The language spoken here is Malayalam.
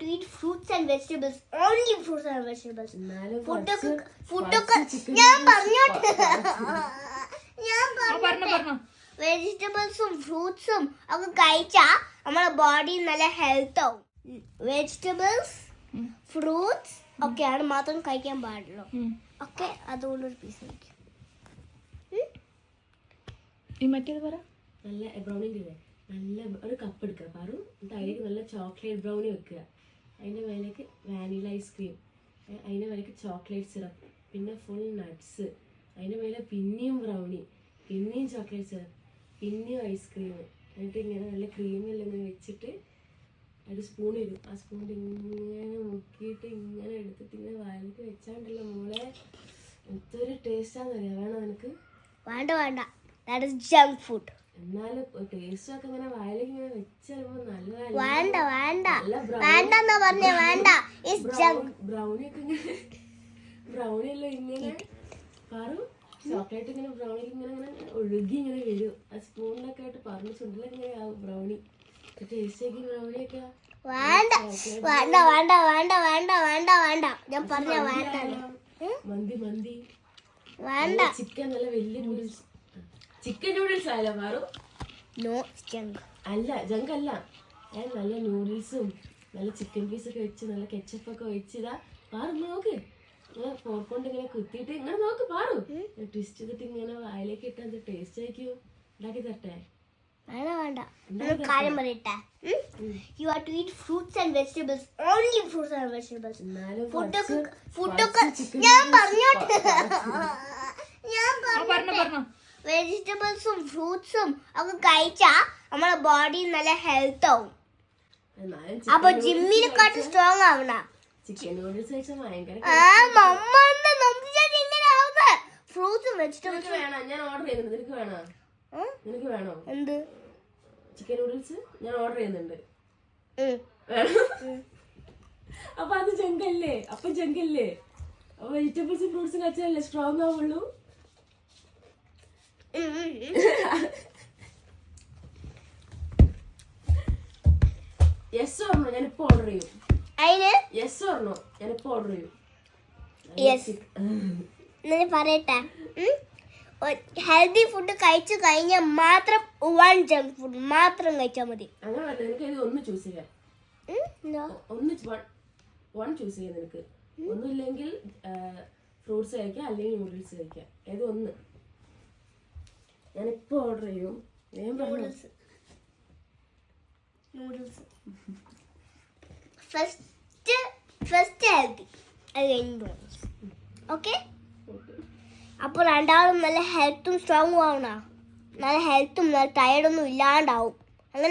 to eat fruits and vegetables. Only fruits and vegetables. food ഫുഡൊക്കെ കുറച്ച് ഫുഡൊക്കെ ഞാൻ പറഞ്ഞോട്ടെ? ഞാൻ ആ പറഞ്ഞോ പറഞ്ഞോ. വെജിറ്റബിൾസും ഫ്രൂട്ട്സും ഒക്കെ കഴിച്ചാ നമ്മുടെ ബോഡി നല്ല ഹെൽത്ത് ആവും. വെജിറ്റബിൾസ്. ഫ്രൂട്ട്സ് ഒക്കെയാണ് മാത്രം കഴിക്കാൻ പാടുള്ളൂ. ഒക്കെ അതുകൊണ്ടൊരു പീസ് കഴിക്കും. ഈ മറ്റേത് പറ. നല്ല ബ്രൗണി നല്ല ഒരു കപ്പ് എടുക്കുക പറഞ്ഞു അതിലേക്ക് നല്ല ചോക്ലേറ്റ് ബ്രൗണി വെക്കുക. അതിന്റെ മേലേക്ക് വാനില ഐസ്ക്രീം അതിന്റെ മേലേക്ക് ചോക്ലേറ്റ് സിറപ്പ് പിന്നെ ഫുൾ നട്ട്സ് അതിന്റെ മേലെ പിന്നെയും ബ്രൗണി പിന്നെയും ചോക്ലേറ്റ് സിറപ്പ് പിന്നെയും ഐസ്ക്രീം എന്നിട്ട് ഇങ്ങനെ നല്ല ക്രീമെല്ലാം ഇങ്ങനെ വെച്ചിട്ട് ഒരു സ്പൂൺ ഇടും. ആ സ്പൂണിൽ ഇങ്ങനെ മുക്കിയിട്ട് ഇങ്ങനെ എടുത്തിട്ട് ഇങ്ങനെ വായിലേക്ക് വെച്ചാണ്ടല്ലോ മോളെ. എന്തൊരു ടേസ്റ്റാന്നറിയാം വേണോ നിനക്ക്? വേണ്ട വേണ്ട. ദാറ്റ് ഇസ് ജങ്ക് ഫുഡ് എന്നാലും ടേസ്റ്റ് ഒക്കെ ഇങ്ങനെ വായിലേക്ക് ഇങ്ങനെ വെച്ച് വരുമ്പോ നല്ല വേണ്ട വേണ്ട. വേണ്ട എന്നാ പറഞ്ഞേ വേണ്ട. ബ്രൗണി ഒക്കെ ഇങ്ങനെ ബ്രൗണി എല്ലാം ഇങ്ങനെ പാറു. ചോക്ലേറ്റ് ഇങ്ങനെ ബ്രൗണിൽ ഇങ്ങനെ ഇങ്ങനെ ഒഴുകി ഇങ്ങനെ വരും. ആ സ്പൂണിലൊക്കെ ആയിട്ട് പറഞ്ഞു ചുണ്ടിലൊക്കെ ആവും ബ്രൗണി ടേസ്റ്റ് ആക്കി ബ്രൗണി ഒക്കെ വേണ്ട വേണ്ട വേണ്ട വേണ്ട വേണ്ട വേണ്ട വേണ്ട. ഞാൻ പറഞ്ഞ വേണ്ട. മന്തി മന്തി. വേണ്ട. ചിക്കൻ നല്ല വലിയ ചിക്കൻ നൂഡിൽസ് ആയാലും മാറും? നോ ജങ്ക് അല്ല ജങ്ക് അല്ല. ഞാൻ നല്ല നൂഡിൽസും നല്ല ചിക്കൻ പീസൊക്കെ വെച്ച് നല്ല കെച്ചപ്പ് ഒക്കെ വെച്ച് ഇതാ പാറു നോക്ക്. ഇങ്ങനെ ഫോർക്ക് കൊണ്ട് ഇങ്ങനെ കുത്തിയിട്ട് ഇങ്ങനെ നോക്ക് പാറു ട്വിസ്റ്റ് ചെയ്തിട്ട് ഇങ്ങനെ വായിലേക്ക് ഇട്ടാൽ ടേസ്റ്റ് ആയിക്കോ. ഉണ്ടാക്കി തരട്ടെ? വേണ്ട. വേണ്ട ഒരു കാര്യം പറയട്ടെ? You are to eat fruits and vegetables only fruits and vegetables എന്നാലും ഫുഡൊക്കെ ഫുഡൊക്കെ ഞാൻ പറഞ്ഞോട്ടെ? ഞാൻ പറഞ്ഞോ. വെജിറ്റബിൾസും ഫ്രൂട്ട്സും ഒക്കെ കഴിച്ചാ നമ്മളെ ബോഡി നല്ല ഹെൽത്ത് ആവും. അപ്പൊ ജിമ്മിനെക്കാട്ടും സ്ട്രോങ് ആവണ. കഴിച്ചാൽ ഫ്രൂട്ട്സും വെജിറ്റബിൾസും ഞാൻ ഓർഡർ ചെയ്യുന്നുണ്ട്. നിനക്ക് വേണോ? നിനക്ക് വേണോ? എന്ത്? ചിക്കൻ നൂഡിൽസ് ഞാൻ ഓർഡർ ചെയ്യുന്നുണ്ട്. അപ്പൊ അത് ജങ്കല്ലേ അപ്പൊ ജങ്കല്ലേ വെജിറ്റബിൾസും ഫ്രൂട്ട്സും കഴിച്ചാലല്ലേ സ്ട്രോങ് ആവുള്ളൂ. യെസ് ഓർണോ ഞാൻ ഇപ്പൊ ഓർഡർ ചെയ്യും. അതിന്? യെസ് ഓർണോ ഞാൻ ഇപ്പൊ ഓർഡർ ചെയ്യും. ഞാൻ പറയട്ടെ. ഹെൽത്തി ഫുഡ് കഴിച്ചു കഴിഞ്ഞാൽ മാത്രം വൺ ജങ്ക് ഫുഡ് മാത്രം കഴിച്ചാൽ മതി. ഒന്ന് ചൂസ് ചെയ്യാം? ഒന്ന് വൺ ചൂസ് ചെയ്യാം നിനക്ക്. ഒന്നുമില്ലെങ്കിൽ ഫ്രൂട്ട്സ് കഴിക്കാം അല്ലെങ്കിൽ നൂഡിൽസ് കഴിക്കാം. ഏത് ഒന്ന്? ഞാനിപ്പോ ഓർഡർ ചെയ്യും. ഞാൻ പറഞ്ഞു. Noodles first first healthy noodles okay അപ്പോൾ രണ്ടാമതും നല്ല ഹെൽത്തും സ്ട്രോങ് ആവണ. നല്ല ഹെൽത്തും നല്ല ടയർഡൊന്നും ഇല്ലാണ്ടാവും.